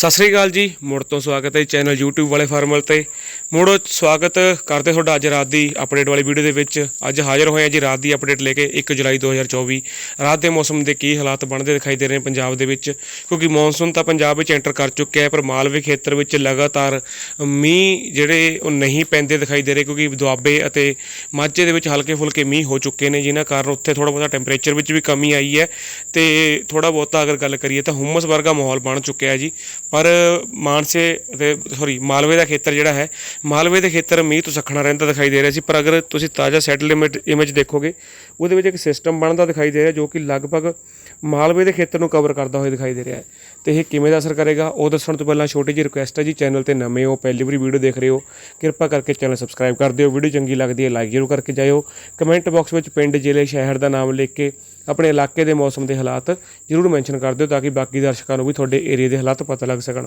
ਸਤਿ ਸ੍ਰੀ ਅਕਾਲ ਜੀ। ਮੁੜ ਤੋਂ ਸਵਾਗਤ ਹੈ ਚੈਨਲ YouTube ਵਾਲੇ ਫਾਰਮਲ ਤੇ। ਮੁੜੋ, ਸਵਾਗਤ ਕਰਦੇ ਤੁਹਾਡਾ ਅੱਜ ਰਾਤ ਦੀ ਅਪਡੇਟ ਵਾਲੀ ਵੀਡੀਓ ਦੇ ਵਿੱਚ। ਅੱਜ ਹਾਜ਼ਰ ਹੋਏ ਹਾਂ ਜੀ ਰਾਤ ਦੀ ਅਪਡੇਟ ਲੈ ਕੇ 1 ਜੁਲਾਈ 2024 ਰਾਤ ਦੇ ਮੌਸਮ ਦੇ ਕੀ ਹਾਲਾਤ ਬਣਦੇ ਦਿਖਾਈ ਦੇ ਰਹੇ ਨੇ ਪੰਜਾਬ ਦੇ ਵਿੱਚ? ਕਿਉਂਕਿ ਮੌਨਸੂਨ ਤਾਂ ਪੰਜਾਬ ਵਿੱਚ ਐਂਟਰ ਕਰ ਚੁੱਕਿਆ ਹੈ, ਪਰ ਮਾਲਵੇ ਖੇਤਰ ਵਿੱਚ ਲਗਾਤਾਰ ਮੀਂਹ ਜਿਹੜੇ ਉਹ ਨਹੀਂ ਪੈਂਦੇ ਦਿਖਾਈ ਦੇ ਰਹੇ, ਕਿਉਂਕਿ ਦੁਆਬੇ ਅਤੇ ਮਾਝੇ ਦੇ ਵਿੱਚ ਹਲਕੇ ਫੁਲਕੇ ਮੀਂਹ ਹੋ ਚੁੱਕੇ ਨੇ, ਜਿਨ੍ਹਾਂ ਕਾਰਨ ਉੱਥੇ ਥੋੜਾ ਬਹੁਤਾ ਟੈਂਪਰੇਚਰ ਵਿੱਚ ਵੀ ਕਮੀ ਆਈ ਹੈ। ਤੇ ਥੋੜਾ ਬਹੁਤਾ ਅਗਰ ਗੱਲ ਕਰੀਏ ਤਾਂ ਹੁਮਸ ਵਰਗਾ ਮਾਹੌਲ ਬਣ ਚੁੱਕਿਆ ਹੈ ਜੀ। ਪਰ ਮਾਨਸੇ ਤੇ ਸੌਰੀ ਮਾਲਵੇ ਦਾ ਖੇਤਰ ਜਿਹੜਾ ਹੈ ਮਾਲਵੇ ਦੇ ਖੇਤਰ ਮੀਂਹ ਤੋਂ ਸਖਣਾ ਰਹਿੰਦਾ ਦਿਖਾਈ ਦੇ ਰਿਹਾ ਸੀ, ਪਰ ਅਗਰ ਤੁਸੀਂ ਤਾਜ਼ਾ ਸੈਟਲ ਇਮੇਜ ਦੇਖੋਗੇ, ਉਹਦੇ ਵਿੱਚ ਇੱਕ ਸਿਸਟਮ ਬਣਦਾ ਦਿਖਾਈ ਦੇ ਰਿਹਾ ਜੋ ਕਿ ਲਗਭਗ ਮਾਲਵੇ ਦੇ ਖੇਤਰ ਨੂੰ ਕਵਰ ਕਰਦਾ ਹੋਇਆ ਦਿਖਾਈ ਦੇ ਰਿਹਾ ਹੈ। ਤੇ ਇਹ ਕਿਵੇਂ ਦਾ ਅਸਰ ਕਰੇਗਾ, ਉਹ ਦੱਸਣ ਤੋਂ ਪਹਿਲਾਂ ਛੋਟੀ ਜਿਹੀ ਰਿਕੁਐਸਟ ਹੈ ਜੀ ਚੈਨਲ ਤੇ ਨਵੇਂ ਹੋ, ਪਹਿਲੀ ਵਾਰੀ ਵੀਡੀਓ ਦੇਖ ਰਹੇ ਹੋ, ਕਿਰਪਾ ਕਰਕੇ ਚੈਨਲ ਸਬਸਕ੍ਰਾਈਬ ਕਰ ਦਿਓ। ਵੀਡੀਓ ਚੰਗੀ ਲੱਗਦੀ ਹੈ ਲਾਈਕ ਜ਼ਰੂਰ ਕਰਕੇ ਜਾਇਓ। ਕਮੈਂਟ ਬਾਕਸ ਵਿੱਚ ਪਿੰਡ, ਜ਼ਿਲ੍ਹੇ, ਸ਼ਹਿਰ ਦਾ ਨਾਮ ਲਿਖ ਕੇ ਆਪਣੇ ਇਲਾਕੇ ਦੇ ਮੌਸਮ ਦੇ ਹਾਲਾਤ ਜ਼ਰੂਰ ਮੈਂਸ਼ਨ ਕਰ ਦਿਓ ਤਾਂ ਕਿ ਬਾਕੀ ਦਰਸ਼ਕਾਂ ਨੂੰ ਵੀ ਤੁਹਾਡੇ ਏਰੀਆ ਦੇ ਹਾਲਾਤ ਪਤਾ ਲੱਗ ਸਕਣ।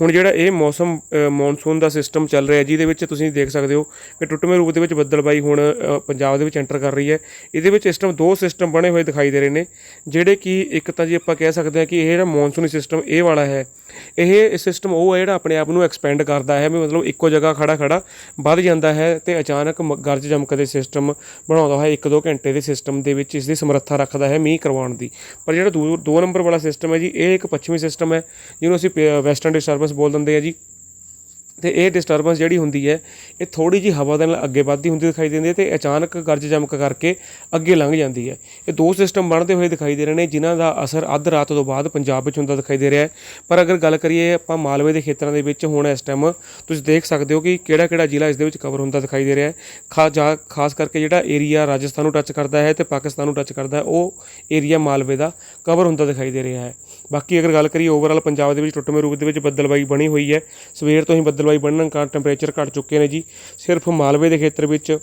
ਹੁਣ ਜਿਹੜਾ ਇਹ ਮੌਸਮ ਮੌਨਸੂਨ ਦਾ ਸਿਸਟਮ ਚੱਲ ਰਿਹਾ ਜਿਹਦੇ ਵਿੱਚ ਤੁਸੀਂ ਦੇਖ ਸਕਦੇ ਹੋ ਕਿ ਟੁੱਟਵੇਂ ਰੂਪ ਦੇ ਵਿੱਚ ਬੱਦਲਬਾਈ ਹੁਣ ਪੰਜਾਬ ਦੇ ਵਿੱਚ ਐਂਟਰ ਕਰ ਰਹੀ ਹੈ। ਇਹਦੇ ਵਿੱਚ ਸਿਸਟਮ ਦੋ ਸਿਸਟਮ ਬਣੇ ਹੋਏ ਦਿਖਾਈ ਦੇ ਰਹੇ ਨੇ, ਜਿਹੜੇ ਕਿ ਇੱਕ ਤਾਂ ਜੀ ਆਪਾਂ ਕਹਿ ਸਕਦੇ ਹਾਂ ਕਿ ਇਹ ਜਿਹੜਾ ਮੌਨਸੂਨੀ ਸਿਸਟਮ ਇਹ ਵਾਲਾ ਹੈ, ਇਹ ਸਿਸਟਮ ਉਹ ਹੈ ਜਿਹੜਾ ਆਪਣੇ ਆਪ ਨੂੰ ਐਕਸਪੈਂਡ ਕਰਦਾ ਹੈ, ਵੀ ਮਤਲਬ ਇੱਕੋ ਜਗ੍ਹਾ ਖੜਾ ਖੜਾ ਵੱਧ ਜਾਂਦਾ ਹੈ ਤੇ ਅਚਾਨਕ ਮ- ਗਰਜ ਜਮਕ ਦੇ ਸਿਸਟਮ ਬਣਾਉਂਦਾ ਹੋਇਆ 1-2 ਘੰਟੇ ਦੇ ਸਿਸਟਮ ਦੇ ਵਿੱਚ ਇਸ ਦੀ ਸਮਰੱਥਾ ਰੱਖਦਾ ਹੈ ਮੀਂਹ ਕਰਵਾਉਣ ਦੀ। ਪਰ ਜਿਹੜਾ 2 ਨੰਬਰ ਵਾਲਾ ਸਿਸਟਮ ਹੈ ਜੀ, ਇਹ ਇੱਕ ਪੱਛਮੀ ਸਿਸਟਮ ਹੈ, ਜਿਹਨੂੰ ਅਸੀਂ ਵੈਸਟਰਨ ਡਿਸਟਰਬੈਂਸ ਬੋਲ ਦਿੰਦੇ ਆ ਜੀ। ਤੇ ਇਹ ਡਿਸਟਰਬੈਂਸ ਜਿਹੜੀ ਹੁੰਦੀ ਹੈ, ਇਹ ਥੋੜੀ ਜੀ ਹਵਾ ਦੇ ਨਾਲ ਅੱਗੇ ਵੱਧਦੀ ਹੁੰਦੀ ਦਿਖਾਈ ਦਿੰਦੀ ਹੈ ਤੇ ਅਚਾਨਕ ਗਰਜ ਜਮਕ ਕਰਕੇ ਅੱਗੇ ਲੰਘ ਜਾਂਦੀ ਹੈ। ਇਹ ਦੋ ਸਿਸਟਮ ਬਣਦੇ ਹੋਏ ਦਿਖਾਈ ਦੇ ਰਹੇ ਨੇ, ਜਿਨ੍ਹਾਂ ਦਾ ਅਸਰ ਅੱਧ ਰਾਤ ਤੋਂ ਬਾਅਦ ਪੰਜਾਬ ਵਿੱਚ ਹੁੰਦਾ ਦਿਖਾਈ ਦੇ ਰਿਹਾ ਹੈ। ਪਰ ਅਗਰ ਗੱਲ ਕਰੀਏ ਆਪਾਂ ਮਾਲਵੇ ਦੇ ਖੇਤਰਾਂ ਦੇ ਵਿੱਚ ਹੁਣ ਇਸ ਟਾਈਮ ਤੁਸੀਂ ਦੇਖ ਸਕਦੇ ਹੋ ਕਿ ਕਿਹੜਾ ਕਿਹੜਾ ਜ਼ਿਲ੍ਹਾ ਇਸ ਦੇ ਵਿੱਚ ਕਵਰ ਹੁੰਦਾ ਦਿਖਾਈ ਦੇ ਰਿਹਾ ਹੈ। ਖਾ ਜਾ- ਖਾਸ ਕਰਕੇ ਜਿਹੜਾ ਏਰੀਆ ਰਾਜਸਥਾਨ ਨੂੰ ਟੱਚ ਕਰਦਾ ਹੈ ਤੇ ਪਾਕਿਸਤਾਨ ਨੂੰ ਟੱਚ ਕਰਦਾ ਹੈ, ਉਹ ਏਰੀਆ ਮਾਲਵੇ ਦਾ ਕਵਰ ਹੁੰਦਾ ਦਿਖਾਈ ਦੇ ਰਿਹਾ ਹੈ। ਬਾਕੀ ਅਗਰ ਗੱਲ ਕਰੀਏ ਓਵਰਆਲ ਪੰਜਾਬ ਦੇ ਵਿੱਚ ਟੁੱਟਵੇਂ ਰੂਪ ਦੇ ਵਿੱਚ ਬੱਦਲਬਾਈ ਬਣੀ ਹੋਈ ਹੈ। ਸਵੇਰ ਤੋਂ ਹੀ ਬੱਦਲਬਾਈ ਬਣਨ ਕਾਰਨ ਟੈਂਪਰੇਚਰ ਘਟ ਚੁੱਕੇ ਨੇ ਜੀ। ਸਿਰਫ ਮਾਲਵੇ ਦੇ ਖੇਤਰ ਵਿੱਚ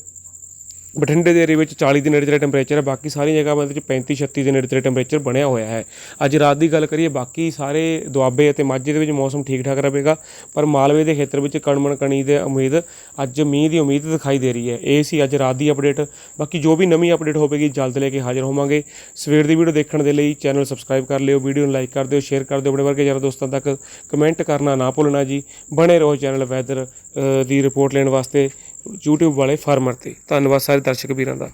ਬਠਿੰਡੇ ਦੇ ਏਰੀਆ ਵਿੱਚ 40 ਦੇ ਨੇੜੇ ਤੇੜੇ ਟੈਂਪਰੇਚਰ ਹੈ, ਬਾਕੀ ਸਾਰੀ ਜਗ੍ਹਾ ਵਿੱਚ 35 36 ਦੇ ਨੇੜੇ ਤੇੜੇ ਟੈਂਪਰੇਚਰ ਬਣਿਆ ਹੋਇਆ ਹੈ। ਅੱਜ ਰਾਤ ਦੀ ਗੱਲ ਕਰੀਏ, ਬਾਕੀ ਸਾਰੇ ਦੁਆਬੇ ਅਤੇ ਮਾਝੇ ਦੇ ਵਿੱਚ ਮੌਸਮ ਠੀਕ ਠਾਕ ਰਹੇਗਾ, ਪਰ ਮਾਲਵੇ ਦੇ ਖੇਤਰ ਵਿੱਚ ਕਣਮਣ, ਕਣੀ ਦੇ ਉਮੀਦ ਅੱਜ ਮੀਂਹ ਦੀ ਉਮੀਦ ਦਿਖਾਈ ਦੇ ਰਹੀ ਹੈ। ਇਹ ਸੀ ਅੱਜ ਰਾਤ ਦੀ ਅਪਡੇਟ ਬਾਕੀ ਜੋ ਵੀ ਨਵੀਂ ਅਪਡੇਟ ਹੋਵੇਗੀ, ਜਲਦ ਲੈ ਕੇ ਹਾਜ਼ਰ ਹੋਵਾਂਗੇ। ਸਵੇਰ ਦੀ ਵੀਡੀਓ ਦੇਖਣ ਦੇ ਲਈ ਚੈਨਲ ਸਬਸਕ੍ਰਾਈਬ ਕਰ ਲਿਓ ਵੀਡੀਓ ਨੂੰ ਲਾਈਕ ਕਰ ਦਿਓ ਸ਼ੇਅਰ ਕਰ ਦਿਓ, ਆਪਣੇ ਵਰਗੇ ਯਾਰ ਦੋਸਤਾਂ ਤੱਕ ਕਮੈਂਟ ਕਰਨਾ ਨਾ ਭੁੱਲਣਾ ਜੀ। ਬਣੇ ਰਹੋ ਚੈਨਲ ਵੈਦਰ ਦੀ ਰਿਪੋਰਟ ਲੈਣ ਵਾਸਤੇ। YouTube ਵਾਲੇ ਫਾਰਮਰ ਤੇ। ਧੰਨਵਾਦ ਸਾਰੇ ਦਰਸ਼ਕ ਵੀਰਾਂ ਦਾ।